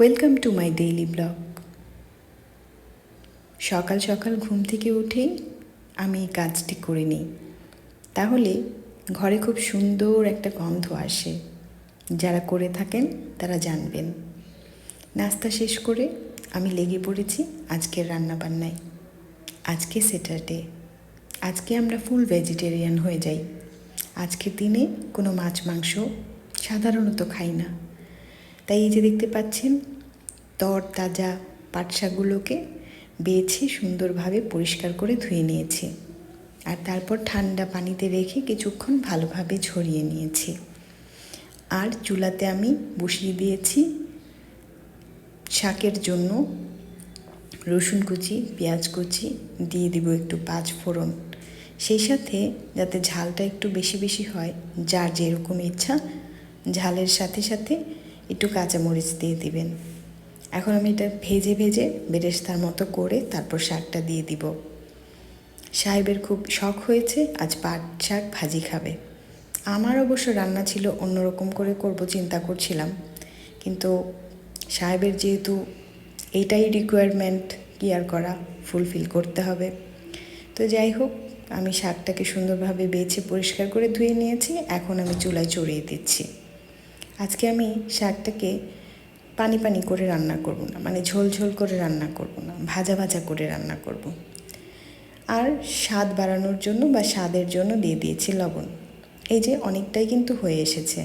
Welcome to my daily vlog সকাল সকাল ঘুম থেকে উঠেই আমি এই কাজটি করে নিই। তাহলে ঘরে খুব সুন্দর একটা গন্ধ আসে। যারা করে থাকেন, তারা জানবেন। নাস্তা শেষ করে আমি লেগে পড়েছি আজকের রান্নাবান্নায়। আজকে স্যাটারডে আজকে আমরা ফুল ভেজিটেরিয়ান হয়ে যাই। আজকের দিনে কোনো মাছ, মাংস সাধারণত খাই না। তাই এই যে দেখতে পাচ্ছেন তর তাজা পাট শাকগুলোকে বেছে সুন্দরভাবে পরিষ্কার করে ধুয়ে নিয়েছি। আর তারপর ঠান্ডা পানিতে রেখে কিছুক্ষণ ভালোভাবে ঝরিয়ে নিয়েছি। আর চুলাতে আমি বসিয়ে দিয়েছি শাকের জন্য রসুন কুচি, পেঁয়াজ কুচি, দিয়ে দিব একটু পাঁচ ফোড়ন। সেই সাথে যাতে ঝালটা একটু বেশি বেশি হয়, যার যেরকম ইচ্ছা, ঝালের সাথে সাথে একটু কাঁচামরিচ দিয়ে দিবেন। এখন আমি এটা ভেজে ভেজে বেরেস্তার মতো করে তারপর শাকটা দিয়ে দিব। সাহেবের খুব শখ হয়েছে আজ পাট শাক ভাজি খাবে। আমার অবশ্য রান্না ছিল অন্যরকম করে করব চিন্তা করছিলাম। কিন্তু সাহেবের যেহেতু এইটাই রিকোয়ারমেন্ট কেয়ার করা ফুলফিল করতে হবে। তো যাই হোক, আমি শাকটাকে সুন্দরভাবে বেছে পরিষ্কার করে ধুয়ে নিয়েছি। এখন আমি চুলায় চড়িয়ে দিচ্ছি। আজকে আমি শাকটাকে পানি পানি করে রান্না করব না মানে ঝোল ঝোল করে রান্না করব না, ভাজা ভাজা করে রান্না করব। আর স্বাদ বাড়ানোর জন্য বা স্বাদের জন্য দিয়ে দিয়েছি লবণ। এই যে অনেকটাই কিন্তু হয়ে এসেছে।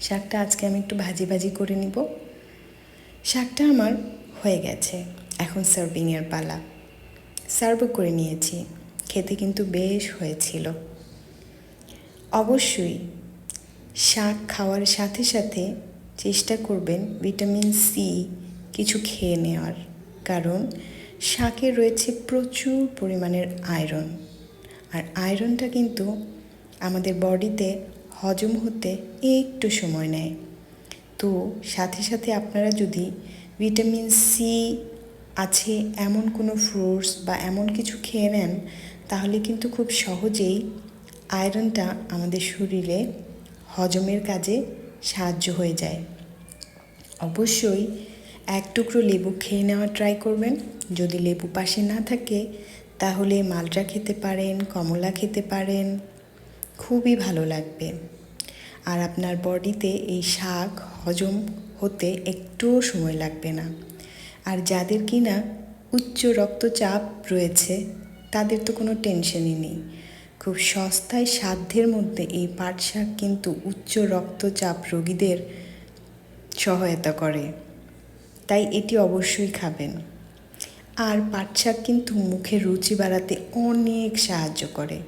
শাকটা আজকে আমি একটু ভাজি ভাজি করে নিব। শাকটা আমার হয়ে গেছে, এখন সার্ভিংয়ের পালা। সার্ভও করে নিয়েছি, খেতে কিন্তু বেশ হয়েছিল। অবশ্যই শাক খাওয়ার সাথে সাথে চেষ্টা করবেন ভিটামিন সি কিছু খেয়ে নেওয়ার। কারণ শাকে রয়েছে প্রচুর পরিমাণের আয়রন। আর আয়রনটা কিন্তু আমাদের বডিতে হজম হতে একটু সময় নেয়। তো সাথে সাথে আপনারা যদি ভিটামিন সি আছে এমন কোনো ফ্রুটস বা এমন কিছু খেয়ে নেন, তাহলে কিন্তু খুব সহজেই আয়রনটা আমাদের শরীরে হজমের কাজে সাহায্য হয়ে যায়। অবশ্যই এক টুকরো লেবু খেয়ে নেওয়ার ট্রাই করবেন। যদি লেবু পাশে না থাকে, তাহলে মালটা খেতে পারেন, কমলা খেতে পারেন। খুবই ভালো লাগবে। আর আপনার বডিতে এই শাক, হজম হতে একটুও সময় লাগবে না। আর যাদের কিনা উচ্চ রক্তচাপ রয়েছে, তাদের তো কোনো টেনশনই নেই। খুব সস্তায় সাধ্যের মধ্যে এই পাট শাক কিন্তু উচ্চ রক্তচাপ রোগীদের সহায়তা করে। তাই এটি অবশ্যই খাবেন। আর পাট শাক কিন্তু মুখে রুচি বাড়াতে অনেক সাহায্য করে।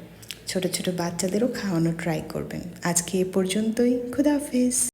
ছোট ছোট বাচ্চাদেরও খাওয়ানো ট্রাই করবেন। আজকে এ পর্যন্তই। খুদাহাফিজ